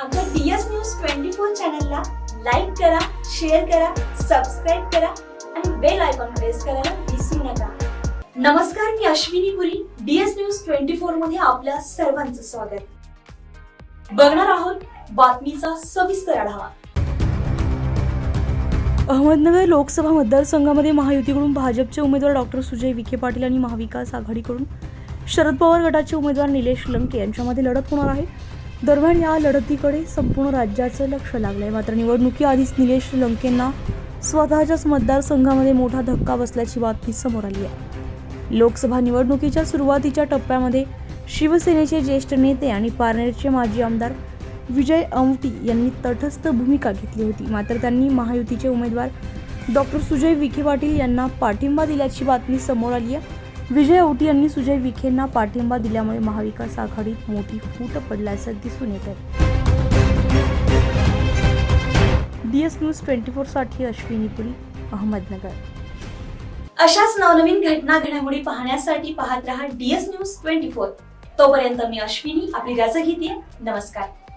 आमच्या DS news twenty four चॅनलला like करा शेअर करा सबस्क्राईब करा आणि बेल आयकॉन प्रेस करायला विसरू नका. नमस्कार मी Ashwini Puri DS news twenty फोरमध्ये आपल्या सर्वांचं स्वागत. बघणार आहोत बातमीचा सविस्तर आढावा. अहमदनगर लोकसभा मतदारसंघामध्ये महायुतीकडून भाजपचे उमेदवार डॉक्टर सुजय विखे पाटील आणि महाविकास आघाडीकडून शरद पवार गटाचे उमेदवार निलेश लंके यांच्यामध्ये लढत होणार आहे. दरम्यान या लढतीकडे संपूर्ण राज्याचं लक्ष लागलं आहे मात्र निवडणुकीआधीच निलेश लंकेंना स्वतःच्याच मतदारसंघामध्ये मोठा धक्का बसल्याची बातमी समोर आली आहे. लोकसभा निवडणुकीच्या सुरुवातीच्या टप्प्यामध्ये शिवसेनेचे ज्येष्ठ नेते आणि पारनेरचे माजी आमदार विजय औटी यांनी तटस्थ भूमिका घेतली होती. मात्र त्यांनी महायुतीचे उमेदवार डॉक्टर सुजय विखे पाटील यांना पाठिंबा दिल्याची बातमी समोर आली आहे. विजय औटी यांनी सुजय विखेंना पाठिंबा दिल्यामुळे महाविकास आघाडीत मोठी फूट पडल्याचं दिसून येत आहे डी एस न्यूज ट्वेंटी फोरसाठी अश्विनी पुरी अहमदनगर. अशाच नवनवीन घटना घडामोडी पाहण्यासाठी पाहत रहा डीएस न्यूज ट्वेंटी फोर. तोपर्यंत मी अश्विनी आपली रजा घेते. नमस्कार.